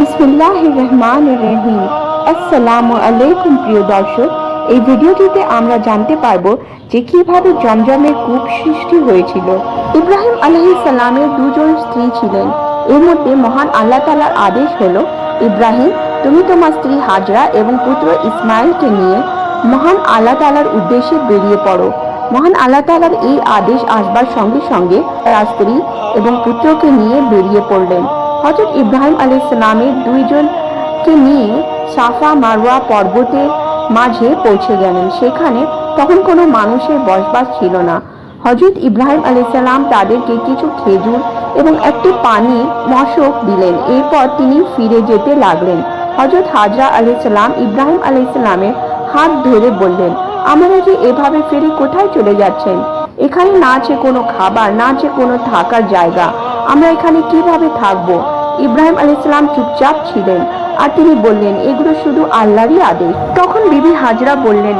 রহমান রহিম। আসসালামু আলাইকুম প্রিয় দর্শক, এই ভিডিওটিতে আমরা জানতে পারব যে কীভাবে জমজমের কূপ সৃষ্টি হয়েছিল। ইব্রাহিম আলহি সালামের দুজন স্ত্রী ছিলেন। এর মধ্যে মহান আল্লাহ তালার আদেশ হলো, ইব্রাহিম, তুমি তোমার স্ত্রী হাজরা এবং পুত্র ইসমাইলকে নিয়ে মহান আল্লাহ তালার উদ্দেশ্যে বেরিয়ে পড়ো। মহান আল্লাহ তালার এই আদেশ আসবার সঙ্গে সঙ্গে তার স্ত্রী এবং পুত্রকে নিয়ে বেরিয়ে পড়লেন। হজরত ইব্রাহিম আলী ইসলামের দুইজনকে নিয়ে সাফা মারওয়া পর্বতের মাঝে পৌঁছে গেলেন। সেখানে তখন কোনো মানুষের বসবাস ছিল না। হজরত ইব্রাহিম আলী সালাম তাদেরকে কিছু খেজুর এবং একটি পানি মশক দিলেন। এরপর তিনি ফিরে যেতে লাগলেন। হজরত হাজরা আলী সালাম ইব্রাহিম আলী সালামের হাত ধরে বললেন, আমরা যে এভাবে ফিরে কোথায় চলে যাচ্ছেন? এখানে না আছে কোনো খাবার, না আছে কোনো থাকার জায়গা। আমরা এখানে কীভাবে থাকব? ইব্রাহিম আলী ইসলাম চুপচাপ ছিলেন। আর তিনি বললেন, এগুলো শুধু আল্লাহরই আদেশ। তখন বিবি হাজরা বললেন,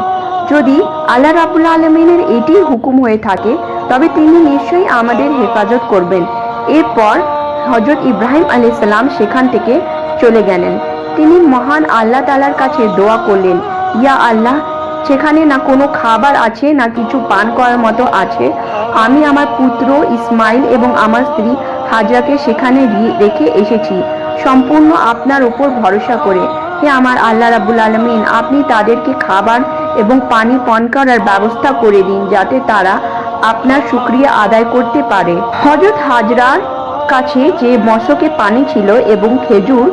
যদি আল্লাহ রাবুল আলমিনের এটি হুকুম হয়ে থাকে, তবে তিনি নিশ্চয়ই আমাদের হেফাজত করবেন। এরপর হজরত ইব্রাহিম আলী সালাম সেখান থেকে চলে গেলেন। তিনি মহান আল্লাহ তালার কাছে দোয়া করলেন, ইয়া আল্লাহ, সেখানে না কোনো খাবার আছে, না কিছু পান করার মতো আছে। আমি আমার পুত্র ইসমাইল এবং আমার স্ত্রী হাজরাকে সেখানে রেখে এসেছি। সম্পূর্ণ আপনার উপর ভরসা করে। হে আমার আল্লাহ রাবুল আলমিন, আপনি তাদেরকে খাবার এবং পানি পান করার ব্যবস্থা করে দিন যাতে তারা আপনার শুক্রিয়া আদায় করতে পারে। হজরত হাজরার কাছে যে মশকে পানি ছিল এবং খেজুর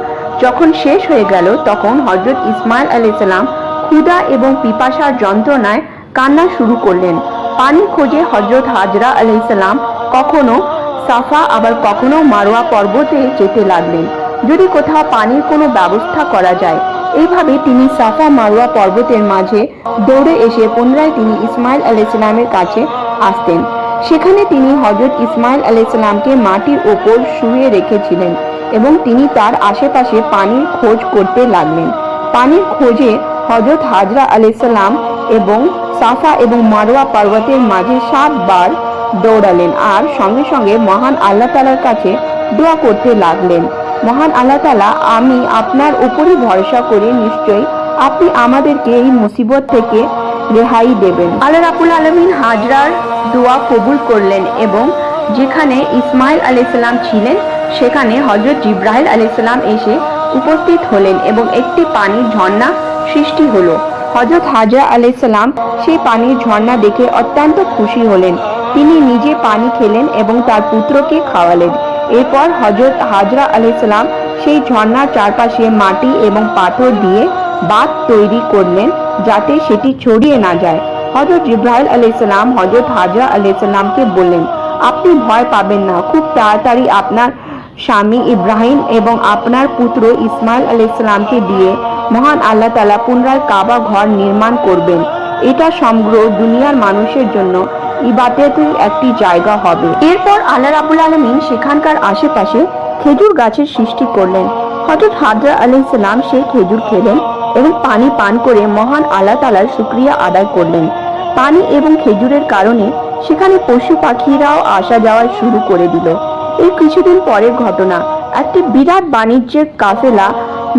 যখন শেষ হয়ে গেল, তখন হজরত ইসমাইল আলাইসাল্লাম ক্ষুধা এবং পিপাসার যন্ত্রণায় কান্না শুরু করলেন। পানি খোঁজে হজরত হাজরা আলাইসাল্লাম কখনো সাফা আবার কখনো মারোয়া পর্বতে যেতে লাগলেন। যদি কোথাও পানির কোনো ব্যবস্থা করা যায়, এইভাবে তিনি সাফা মারোয়া পর্বতের মাঝে দৌড়ে এসে পুনরায় তিনি ইসমাইল আলাইসাল্লামের কাছে আসতেন। সেখানে তিনি হজরত ইসমাইল আলাইসাল্লামকে মাটির ওপর শুয়ে রেখেছিলেন এবং তিনি তার আশেপাশে পানির খোঁজ করতে লাগলেন। পানির খোঁজে হজরত হাজরা আলাইসাল্লাম এবং সাফা এবং মারোয়া পর্বতের মাঝে সাতবার দৌড়ালেন আর সঙ্গে সঙ্গে মহান আল্লাহ তালার কাছে দোয়া করতে লাগলেন। মহান আল্লাহ তালা, আমি আপনার উপরই ভরসা করে, নিশ্চয়ই আপনি আমাদেরকে এই মুসিবত থেকে রেহাই দেবেন। আল্লাহ রাবুল আলমিন হাজরার দোয়া কবুল করলেন এবং যেখানে ইসমাইল আলাইসাল্লাম ছিলেন, সেখানে হজরত জিব্রাহিল আলাইসাল্লাম এসে উপস্থিত হলেন এবং একটি পানির ঝর্ণা সৃষ্টি হলো। হজরত হাজরা আলাইসাল্লাম সেই পানির ঝর্ণা দেখে অত্যন্ত খুশি হলেন। তিনি নিজে পানি খেলেন এবং তার পুত্রকে খাওয়ালেন। এরপর হজরত হাজরা আলাইসাল্লাম সেই ঝর্ণার চারপাশে মাটি এবং পাথর দিয়ে বাঁধ তৈরি করলেন যাতে সেটি ছড়িয়ে না যায়। হজরত ইব্রাহিম আলাইসাল্লাম হজরত হাজরা আলাইসাল্লামকে বললেন, আপনি ভয় পাবেন না। খুব তাড়াতাড়ি আপনার স্বামী ইব্রাহিম এবং আপনার পুত্র ইসমাইল আলাইসাল্লামকে দিয়ে মহান আল্লাহ তালা পুনরায় কাবা ঘর নির্মাণ করবেন। এটা সমগ্র দুনিয়ার মানুষের জন্য ইবাদতের একটি জায়গা হবে। এরপর আল্লাহ রাবুল আলমিন সেখানকার আশেপাশে খেজুর গাছের সৃষ্টি করলেন। হজরত হাজরা আলাইসাল্লাম সেই খেজুর খেলেন এবং পানি পান করে মহান আল্লাহ তালার শুক্রিয়া আদায় করলেন। পানি এবং খেজুরের কারণে সেখানে পশু পাখিরাও আসা যাওয়া শুরু করে দিল। এই কিছুদিন পরের ঘটনা, একটি বিরাট বাণিজ্যের কাফেলা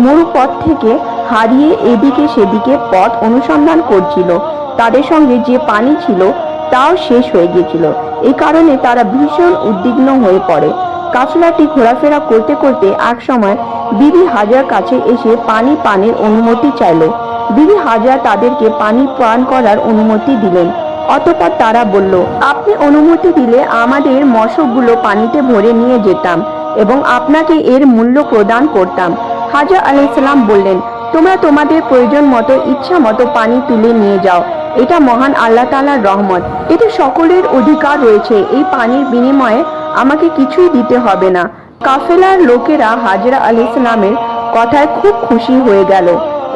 মরুপথ থেকে হারিয়ে এদিকে সেদিকে পথ অনুসন্ধান করছিল। তাদের সঙ্গে যে পানি ছিল তাও শেষ হয়ে গিয়েছিল। এই কারণে তারা ভীষণ উদ্বিগ্ন হয়ে পড়ে। কাফেলাটি ঘোরাফেরা করতে করতে এক সময় বিবি হাজার কাছে এসে পানি পানের অনুমতি চাইল। বিবি হাজার তাদেরকে পানি পান করার অনুমতি দিলেন। অতপর তারা বলল, আপনি অনুমতি দিলে আমাদের মশকগুলো পানিতে ভরে নিয়ে যেতাম এবং আপনাকে এর মূল্য প্রদান করতাম। হাজা আলাইসাল্লাম বললেন, তোমরা তোমাদের প্রয়োজন মতো ইচ্ছা মতো পানি তুলে নিয়ে যাও। এটা মহান আল্লাহ তালার রহমত। এতে সকলের অধিকার রয়েছে। এই পানির বিনিময়ে আমাকে কিছুই দিতে হবে না। কাফেলার লোকেরা হাজরা আলাইসালামের কথায় খুব খুশি হয়ে গেল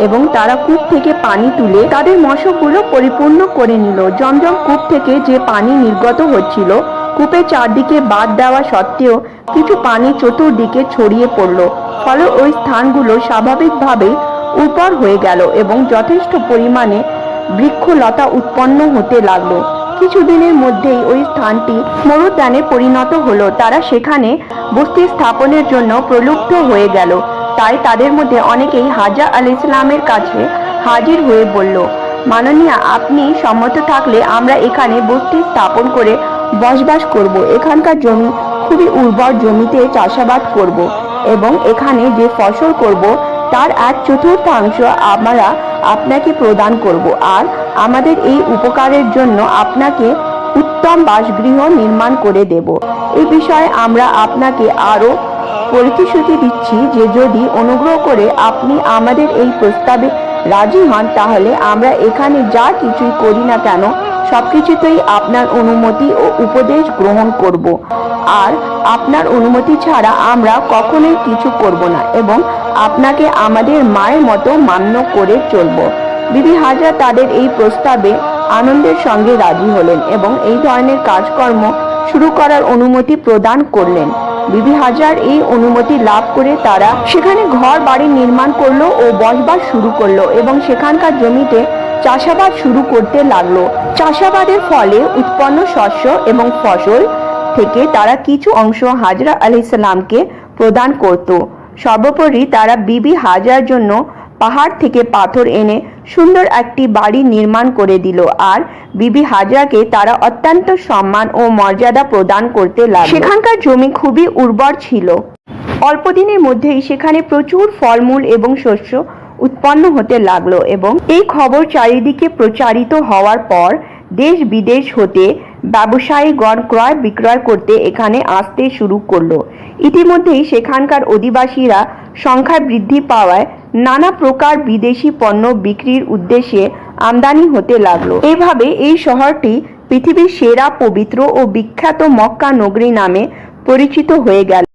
এবং তারা কূপ থেকে পানি তুলে তাদের মশকগুলো পরিপূর্ণ করে নিল। জমজম কূপ থেকে যে পানি নির্গত হচ্ছিল কূপের চারদিকে বাদ দেওয়া সত্ত্বেও কিছু পানি চতুর্দিকে ছড়িয়ে পড়ল। ফলে ওই স্থানগুলো স্বাভাবিকভাবে উপর হয়ে গেল এবং যথেষ্ট পরিমাণে বৃক্ষলতা উৎপন্ন হতে লাগল। কিছুদিনের মধ্যেই ওই স্থানটি মরুদ্যানে পরিণত হলো। তারা সেখানে বস্তি স্থাপনের জন্য প্রলুব্ধ হয়ে গেল। তাই তাদের মধ্যে অনেকেই হাজা আল ইসলামের কাছে হাজির হয়ে বলল, মাননীয়া, আপনি সম্মত থাকলে আমরা এখানে বস্তি স্থাপন করে বসবাস করব। এখানকার জমি খুবই উর্বর জমিতে চাষাবাদ করব এবং এখানে যে ফসল করব, তার এক চতুর্থাংশ আমরা আপনাকে প্রদান করব। আর আমাদের এই উপকারের জন্য আপনাকে উত্তম বাসগৃহ নির্মাণ করে দেব। এই বিষয়ে আমরা আপনাকে আরও প্রতিশ্রুতি দিচ্ছি যে যদি অনুগ্রহ করে আপনি আমাদের এই প্রস্তাবে রাজি হন, তাহলে আমরা এখানে যা কিছুই করি না কেন, সবকিছুতেই আপনার অনুমতি ও উপদেশ গ্রহণ করব। আর আপনার অনুমতি ছাড়া আমরা কখনোই কিছু করব না এবং আপনাকে আমাদের মায়ের মতো মান্য করে চলব। বিবি হাজরা তাদের এই প্রস্তাবে আনন্দের সঙ্গে রাজি হলেন এবং এই ধরনের কাজকর্ম শুরু করার অনুমতি প্রদান করলেন। বিবি হাজার এই অনুমতি লাভ করে তারা সেখানে ঘর বাড়ি নির্মাণ করল ও বসবাস শুরু করল এবং সেখানকার জমিতে চাষাবাদ শুরু করতে লাগল। চাষাবাদের ফলে উৎপন্ন শস্য এবং ফসল থেকে তারা কিছু অংশ হাজরা আলাইসাল্লামকে প্রদান করত। সর্বোপরি তারা বিবি হাজার জন্য পাহাড় থেকে পাথর এনে সুন্দর একটি বাড়ি নির্মাণ করে দিল। আর বিবি হাজরাকে তারা অত্যন্ত সম্মান ও মর্যাদা প্রদান করতে লাগল। সেখানকার জমি খুবই উর্বর ছিল। অল্প দিনের মধ্যেই সেখানে প্রচুর ফলমূল এবং শস্য উৎপন্ন হতে লাগল এবং এই খবর চারিদিকে প্রচারিত হওয়ার পর দেশ বিদেশ হতে ব্যবসায়ীগণ ক্রয় বিক্রয় করতে এখানে আসতে শুরু করল। ইতিমধ্যেই সেখানকার অধিবাসীরা সংখ্যা বৃদ্ধি পাওয়ায় নানা প্রকার বিদেশি পণ্য বিক্রির উদ্দেশ্যে আমদানি হতে লাগল। এভাবে এই শহরটি পৃথিবীর সেরা পবিত্র ও বিখ্যাত মক্কা নগরী নামে পরিচিত হয়ে গেল।